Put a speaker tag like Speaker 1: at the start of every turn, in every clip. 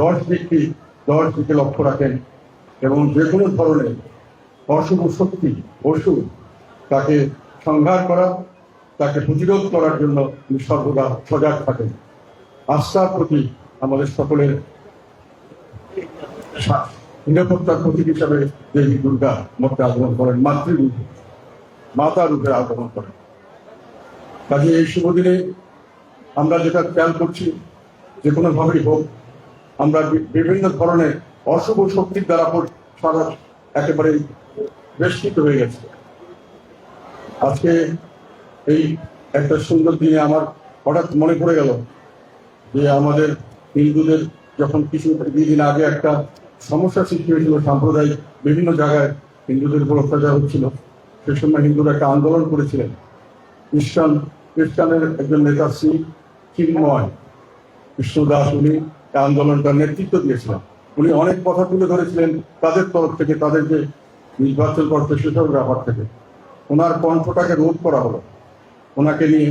Speaker 1: দশ দিকটি দশ দিকে লক্ষ্য রাখেন এবং যে কোনো ধরনের অশুভ শক্তি অসুর তাকে সংহার করা, তাকে প্রতিরোধ করার জন্য তিনি সর্বদা সজাগ থাকেন। আস্থার প্রতি আমাদের সকলের নিরাপত্তার প্রতীক হিসাবে দেবী দুর্গা মধ্যে আগমন করেন, মাতৃরূপে, মাতা রূপে আগমন করেন। কাজে এই শুভ দিনে আমরা যেটা খেয়াল করছি, যে কোনোভাবেই হোক আমরা বিভিন্ন ধরনের অশুভ শক্তির দ্বারা সারা একেবারে বেষ্টিত হয়ে গেছে। আজকে এই একটা সুন্দর দিনে আমার হঠাৎ মনে পড়ে গেল যে আমাদের হিন্দুদের যখন কিছু দিন আগে একটা সমস্যা সৃষ্টি হয়েছিল, সাম্প্রদায়িক বিভিন্ন জায়গায় হিন্দুদের উপর অত্যাচার হচ্ছিল, সে সময় হিন্দুরা একটা আন্দোলন করেছিলেন। খ্রিস্টান, খ্রিস্টানের একজন নেতা শ্রী চিন্ময়, কৃষ্ণদাস উনি এই আন্দোলনটার নেতৃত্ব দিয়েছিলেন। উনি অনেক কথা তুলে ধরেছিলেন তাদের তরফ থেকে, তাদের যে নির্বাচন করতে সেসব ব্যাপার থেকে। ওনার কণ্ঠটাকে রোধ করা হলো। ওনাকে নিয়ে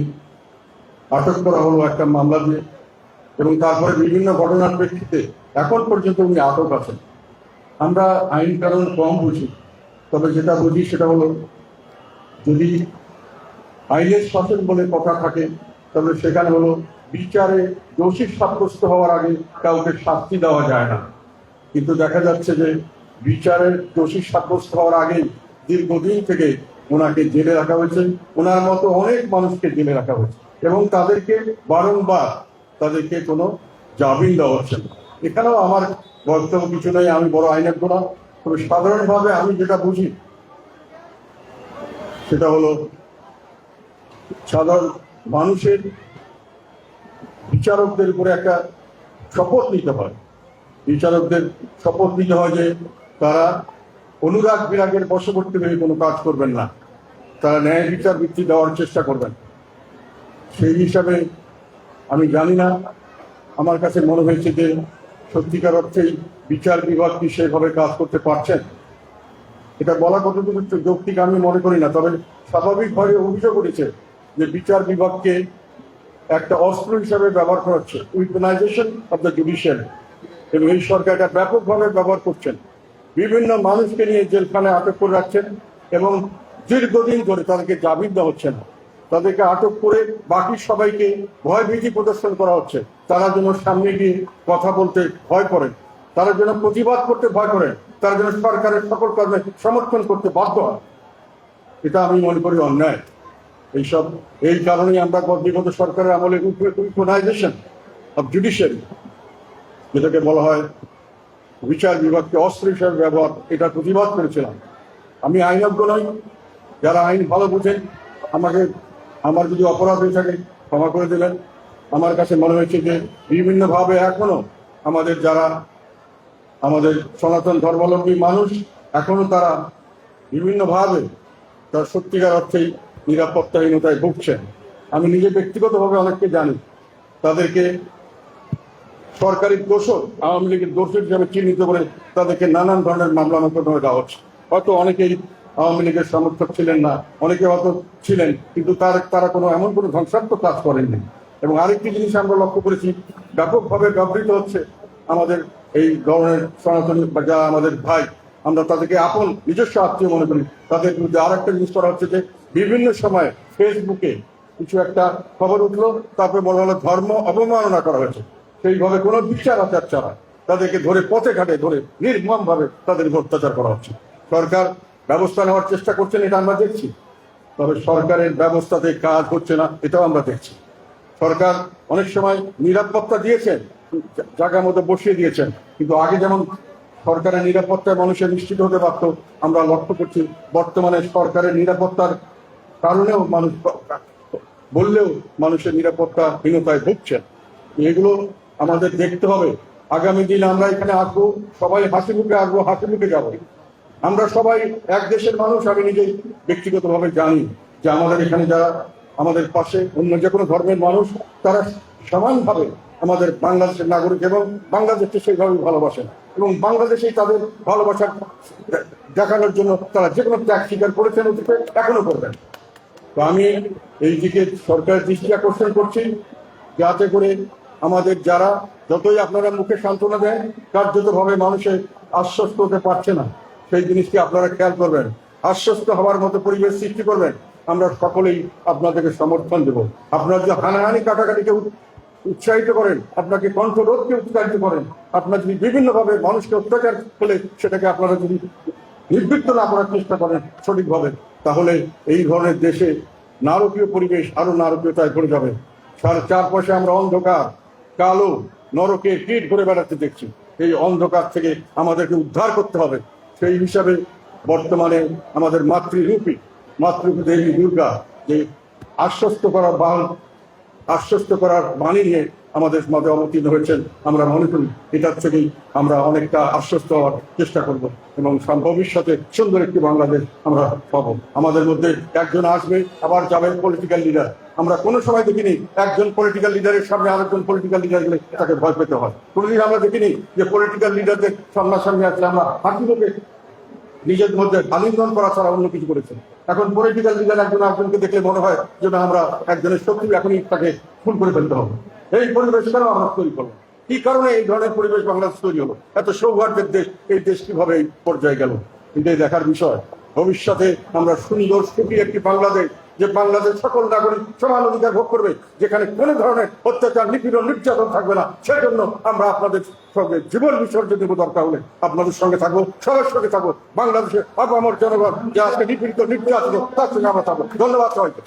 Speaker 1: আটক করা হলো একটা মামলা দিয়ে এবং তারপরে বিভিন্ন ঘটনার প্রেক্ষিতে এখন পর্যন্ত উনি আটক আছেন। আমরা আইন কানুন কম বুঝি, তবে যেটা বুঝি সেটা হলো যদি আইনের শাসন বলে কথা থাকে তবে সেখানে হলো বিচারে দোষী সাব্যস্ত হওয়ার আগে কাউকে শাস্তি দেওয়া যায় না। কিন্তু দেখা যাচ্ছে যে বিচারের দোষী সাব্যস্ত হওয়ার আগে দীর্ঘদিন থেকে ওনাকে জেলে রাখা হয়েছে। ওনার মতো অনেক মানুষকে জেলে রাখা হয়েছে এবং তাদেরকে বারংবার তাদেরকে কোনো জামিন দেওয়া হচ্ছে না। এখানেও আমার বক্তব্য কিছু নেই, আমি বড় আইনের না তবে সাধারণভাবে আমি যেটা বুঝি, সেটা হলো সাধারণ মানুষের বিচারকদের উপরে একটা শপথ নিতে হয়। বিচারকদের শপথ নিতে হয় যে তারা অনুরাগ বিরাগের বশবর্তী হয়ে কোনো কাজ করবেন না। তারা ন্যায় বিচার বৃত্তি দেওয়ার চেষ্টা করবেন। সেই হিসাবে আমি জানি না, আমার কাছে মনে হয়েছে যে সত্যিকার অর্থেই বিচার বিভাগ কি সেভাবে কাজ করতে পারছেন এটা বলা কতটুকু যৌক্তিক আমি মনে করি না, তবে স্বাভাবিকভাবে অভিযোগ উঠেছে। যে বিচার বিভাগকে একটা অস্ত্র হিসাবে ব্যবহার করা হচ্ছে উইপনাইজেশন অব দ্য জুডিশিয়ারি এবং এই সরকার এটা ব্যাপকভাবে ব্যবহার করছেন। বিভিন্ন মানুষকে নিয়ে জেলখানায় আটক করে রাখছেন এবং দীর্ঘদিন ধরে তাদেরকে জামিন দেওয়া হচ্ছে না। তাদেরকে আটক করে বাকি সবাইকে ভয় ভীতি প্রদর্শন করা হচ্ছে। তারা যেন সামনে গিয়ে কথা বলতে ভয় করেন তারা যেন প্রতিবাদ করতে ভয় করেন তারা যেন সরকারের সকল কর্মে সমর্থন করতে বাধ্য হয়। এটা আমি মনে করি অন্যায়। এইসব, এই কারণেই আমরা বিগত সরকারের আমলে উইপনাইজেশন অফ জুডিশিয়ারি যেটাকে বলা হয় বিচার বিভাগকে অস্ত্র হিসাবে ব্যবহার, এটা প্রতিবাদ করেছিলাম। আমি আইনজ্ঞ নই, যারা আইন ভালো বুঝেন, আমাকে, আমার যদি অপরাধ হয়ে থাকে, ক্ষমা করে দিলেন। আমার কাছে মনে হয়েছে যে বিভিন্নভাবে এখনও আমাদের যারা, আমাদের সনাতন ধর্মাবলম্বী মানুষ, এখনও তারা বিভিন্নভাবে তার সত্যিকার অর্থেই নিরাপত্তাহীনতায় ভুগছেন। আমি নিজে ব্যক্তিগতভাবে অনেককে জানি। তাদেরকে সরকারি দোষক আওয়ামী লীগের দোষক হিসাবে চিহ্নিত করে তাদেরকে নানান ধরনের মামলা মোকদ্দমা দেওয়া হচ্ছে। হয়তো অনেকেই আওয়ামী লীগের সমর্থক ছিলেন না, অনেকে হয়তো ছিলেন, কিন্তু তার, তারা কোনো এমন কোনো ধ্বংসাত্মক কাজ করেননি। এবং আরেকটি জিনিস আমরা লক্ষ্য করেছি, ব্যাপকভাবে ব্যবহৃত হচ্ছে আমাদের এই ধরনের সনাতনী যারা আমাদের ভাই, আমরা তাদেরকে আপন, নিজস্ব আত্মীয় মনে করি। তাদের বিরুদ্ধে আর একটা জিনিস করা হচ্ছে যে বিভিন্ন সময় ফেসবুকে কিছু একটা খবর উঠল, তারপরে বলা হলো ধর্ম অবমাননা করা হয়েছে। সেইভাবে কোনো বিচার আচার ছাড়া তাদেরকে ধরে পথে ঘাটে ধরে নির্মম ভাবে তাদের অত্যাচার করা হচ্ছে। সরকার ব্যবস্থা নেওয়ার চেষ্টা করছেন এটা আমরা দেখছি। তবে সরকারের ব্যবস্থাতে কাজ হচ্ছে না, এটাও আমরা দেখছি। সরকার অনেক সময় নিরাপত্তা দিয়েছেন, জায়গা মতো বসিয়ে দিয়েছেন, কিন্তু আগে যেমন সরকারের নিরাপত্তায় মানুষের নিশ্চিত হতে পারত, আমরা লক্ষ্য করছি বর্তমানে সরকারের নিরাপত্তার কারণেও মানুষ বললেও মানুষের নিরাপত্তা নিরাপত্তাহীনতায় ভুগছেন। এগুলো আমাদের দেখতে হবে। আগামী দিন আমরা এখানে আসব, সবাই হাসি মুখে আসব, হাসি মুখে যাব। আমরা সবাই এক দেশের মানুষ, আমি নিজেই ব্যক্তিগতভাবে জানি যে আমাদের এখানে যারা আমাদের পাশে অন্য যে কোনো ধর্মের মানুষ, তারা সমানভাবে আমাদের বাংলাদেশের নাগরিক এবং বাংলাদেশকে সেইভাবে ভালোবাসেন এবং বাংলাদেশেই তাদের ভালোবাসা দেখানোর জন্য তারা যে কোনো ত্যাগ স্বীকার করেছেন, এখনও করবেন। তো আমি এই দিকে সরকারের দৃষ্টি আকর্ষণ করছি, যাতে করে আমাদের যারা, যতই আপনারা মুখে সান্ত্বনা দেন, কার্যতভাবে মানুষের আশ্বস্ত হতে পারছে না, সেই জিনিসটি আপনারা খেয়াল করবেন। আশ্বস্ত হওয়ার মতো পরিবেশ সৃষ্টি করবেন, আমরা সকলেই আপনাদেরকে সমর্থন দেব। আপনারা যে হানাহানি, কাটাকাটিকে উৎসাহিত করেন, আপনাকে কণ্ঠরোধকে উৎসাহিত করেন, আপনার যদি বিভিন্নভাবে মানুষকে অত্যাচার হলে সেটাকে আপনারা যদি নিবৃত্ত না করার চেষ্টা করেন, সঠিকভাবে তাহলে এই ধরনের দেশে নারকীয় পরিবেশ আরও নারকীয়তায় ভরে যাবে। সাড়ে চারপাশে আমরা অন্ধকার, কালো, নরকে কীট ঘুরে বেড়াতে দেখছি। এই অন্ধকার থেকে আমাদেরকে উদ্ধার করতে হবে। সেই হিসাবে বর্তমানে আমাদের মাতৃরূপী মাতৃরূপী দেবী দুর্গা যে আশ্বস্ত করার বাহন, আশ্বস্ত করার বাণী নিয়ে আমাদের মাঝে অবতীর্ণ হয়েছেন আমরা মনে করি। এটার থেকেই আমরা অনেকটা আশ্বস্ত হওয়ার চেষ্টা করব এবং ভবিষ্যতে সুন্দর একটি বাংলাদেশ আমরা পাবো। আমাদের মধ্যে একজন আসবে, আবার যাবে পলিটিক্যাল লিডার আমরা কোনো সময় দেখিনি একজন পলিটিক্যাল লিডারের সামনে আরেকজন পলিটিক্যাল লিডার গেলে তাকে ভয় পেতে হয়। কোনোদিন আমরা দেখিনি যে পলিটিক্যাল লিডারদের সামনাসামনি আসলে আমরা হাসিমুখে নিজের মধ্যে আলিঙ্গন করা ছাড়া অন্য কিছু করেছেন এখন পলিটিক্যাল লিডার একজন একজনকে দেখলে মনে হয় যে আমরা একজনের শত্রু, এখনই তাকে খুন করে ফেলতে হবে। এই পরিবেশ কেন আমরা তৈরি করব? কি কারণে এই ধরনের পরিবেশ বাংলাদেশ তৈরি হলো? এত সৌভাগ্যের দেশ, এই দেশ কীভাবে এই পর্যায়ে গেল? এটাই দেখার বিষয়, ভবিষ্যতে আমরা সুন্দর, সুখী একটি বাংলাদেশ, যে বাংলাদেশ সকল নাগরিক সমান অধিকার ভোগ করবে, যেখানে কোনো ধরনের অত্যাচার, নিপীড়ন, নির্যাতন থাকবে না। সেজন্য আমরা আপনাদের সঙ্গে জীবন বিসর্জন দেবো দরকার হলে। আপনাদের সঙ্গে থাকব, সবার সঙ্গে থাকব। বাংলাদেশের আপামর জনগণ যে আজকে নিপীড়িত, নির্যাতিত, তার সঙ্গে আমরা থাকব। ধন্যবাদ সবাইকে।